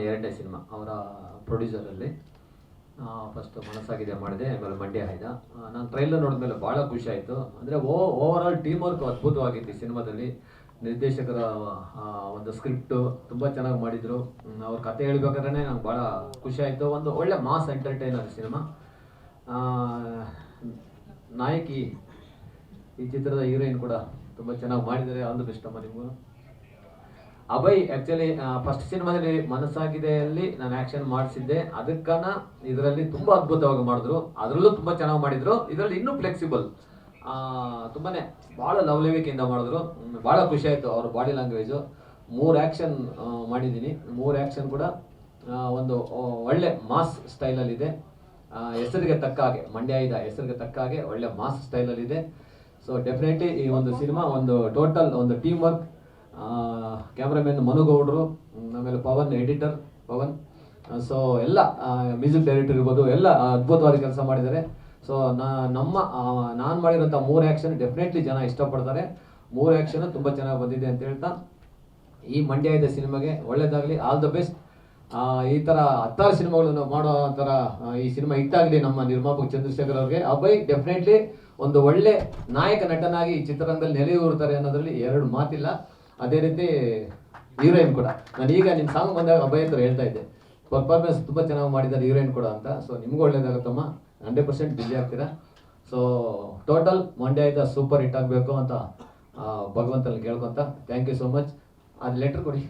ನಾನು ಎರಡನೇ ಸಿನಿಮಾ, ಅವರ ಪ್ರೊಡ್ಯೂಸರಲ್ಲಿ ಫಸ್ಟ್ ಮನಸ್ಸಾಗಿದೆ ಮಾಡಿದೆ, ಆಮೇಲೆ ಮಂಡ್ಯ ಆಯ್ದ ನಾನು ಟ್ರೈಲರ್ ನೋಡಿದ್ಮೇಲೆ ಭಾಳ ಖುಷಿ ಆಯಿತು. ಅಂದರೆ ಓ ಓವರ್ ಟೀಮ್ ವರ್ಕ್ ಅದ್ಭುತವಾಗಿತ್ತು ಈ ಸಿನಿಮಾದಲ್ಲಿ. ನಿರ್ದೇಶಕರ ಒಂದು ಸ್ಕ್ರಿಪ್ಟು ತುಂಬ ಚೆನ್ನಾಗಿ ಮಾಡಿದರು. ಅವ್ರ ಕತೆ ಹೇಳ್ಬೇಕಾದ್ರೆ ನಂಗೆ ಭಾಳ ಖುಷಿ ಆಯಿತು. ಒಂದು ಒಳ್ಳೆ ಮಾಸ್ ಎಂಟರ್ಟೈನರ್ ಸಿನಿಮಾ. ನಾಯಕಿ ಈ ಚಿತ್ರದ ಹೀರೋಯಿನ್ ಕೂಡ ತುಂಬ ಚೆನ್ನಾಗಿ ಮಾಡಿದ್ದಾರೆ. ಆಲ್ ದ ಬೆಸ್ಟ್ ಅಮ್ಮ ನಿಮಗೂ. ಅಭಯ್ ಆಕ್ಚುಲಿ ಫಸ್ಟ್ ಸಿನಿಮಾದಲ್ಲಿ ಮನಸ್ಸಾಗಿದೆಯಲ್ಲಿ ನಾನು ಆಕ್ಷನ್ ಮಾಡಿಸಿದ್ದೆ. ಅದಕ್ಕನ ಇದರಲ್ಲಿ ತುಂಬಾ ಅದ್ಭುತವಾಗಿ ಮಾಡಿದ್ರು. ಅದರಲ್ಲೂ ತುಂಬಾ ಚೆನ್ನಾಗಿ ಮಾಡಿದ್ರು. ಇದರಲ್ಲಿ ಇನ್ನೂ ಫ್ಲೆಕ್ಸಿಬಲ್ ತುಂಬಾನೇ ಬಹಳ ಲವಲವಿಕೆಯಿಂದ ಮಾಡಿದ್ರು. ಬಹಳ ಖುಷಿ ಆಯ್ತು ಅವ್ರ ಬಾಡಿ ಲ್ಯಾಂಗ್ವೇಜು ಮೂರು ಆಕ್ಷನ್ ಮಾಡಿದ್ದೀನಿ. ಮೂರು ಆಕ್ಷನ್ ಕೂಡ ಒಂದು ಒಳ್ಳೆ ಮಾಸ್ ಸ್ಟೈಲಲ್ಲಿದೆ ಹೆಸರಿಗೆ ತಕ್ಕ ಹಾಗೆ, ಮಂಡ್ಯ ಇದ ಹೆಸರಿಗೆ ತಕ್ಕ ಹಾಗೆ ಒಳ್ಳೆ ಮಾಸ್ ಸ್ಟೈಲಲ್ಲಿದೆ ಸೊ ಡೆಫಿನೆಟ್ಲಿ ಈ ಒಂದು ಸಿನಿಮಾ ಒಂದು ಟೋಟಲ್ ಒಂದು ಟೀಮ್ ವರ್ಕ್ ಕ್ಯಾಮ್ರಾಮನ್ ಮನುಗೌಡ್ರು ಆಮೇಲೆ ಪವನ್ ಎಡಿಟರ್ ಪವನ್. ಸೊ ಎಲ್ಲ ಮ್ಯೂಸಿಕ್ ಡೈರೆಕ್ಟರ್ ಇರ್ಬೋದು, ಎಲ್ಲ ಅದ್ಭುತವಾಗಿ ಕೆಲಸ ಮಾಡಿದ್ದಾರೆ. ಸೊ ನಮ್ಮ ನಾನು ಮಾಡಿರೋಂಥ ಮೂರು ಆ್ಯಕ್ಷನ್ ಡೆಫಿನೆಟ್ಲಿ ಜನ ಇಷ್ಟಪಡ್ತಾರೆ. ಮೂರು ಆ್ಯಕ್ಷನ್ ತುಂಬ ಚೆನ್ನಾಗಿ ಬಂದಿದೆ ಅಂತ ಹೇಳ್ತಾ, ಈ ಮಂಡ್ಯ ಇದೆ ಸಿನಿಮಾಗೆ ಒಳ್ಳೇದಾಗಲಿ ಆಲ್ ದ ಬೆಸ್ಟ್ ಈ ಥರ ಹತ್ತಾರು ಸಿನಿಮಾಗಳನ್ನು ಮಾಡೋ ಥರ ಈ ಸಿನಿಮಾ ಹಿಟ್ಟಾಗಲಿ ನಮ್ಮ ನಿರ್ಮಾಪಕ ಚಂದ್ರಶೇಖರ್ ಅವ್ರಿಗೆ. ಅಭಯ್ ಡೆಫಿನೆಟ್ಲಿ ಒಂದು ಒಳ್ಳೆ ನಾಯಕ ನಟನಾಗಿ ಈ ಚಿತ್ರರಂಗದಲ್ಲಿ ನೆಲೆಯೂರ್ತಾರೆ ಅನ್ನೋದ್ರಲ್ಲಿ ಎರಡು ಮಾತಿಲ್ಲ. ಅದೇ ರೀತಿ ಹೀರೋಯಿನ್ ಕೂಡ. ನಾನು ಈಗ ನಿಮ್ಮ ಸಾಂಗ್ ಬಂದಾಗ ಅಭಯ ಹತ್ರ ಹೇಳ್ತಾ ಇದ್ದೆ. ಪರ್ಫಾರ್ಮೆನ್ಸ್ ತುಂಬ ಚೆನ್ನಾಗಿ ಮಾಡಿದ್ದಾರೆ ಹೀರೋಯಿನ್ ಕೂಡ ಅಂತ. ಸೊ ನಿಮಗೂ ಒಳ್ಳೇದಾಗುತ್ತಮ್ಮ ಹಂಡ್ರೆಡ್ ಪರ್ಸೆಂಟ್ ಬಿಜಿ ಆಗ್ತೀರಾ? ಸೊ ಟೋಟಲ್ ಮಂಡ್ಯ ಆಯ್ತಾ? ಸೂಪರ್ ಹಿಟ್ ಆಗಬೇಕು ಅಂತ ಭಗವಂತಲ್ಲಿ ಕೇಳ್ಕೊತ. ಥ್ಯಾಂಕ್ ಯು ಸೋ ಮಚ್ ಅದು ಲೆಟ್ರ್ ಕೊಡಿ.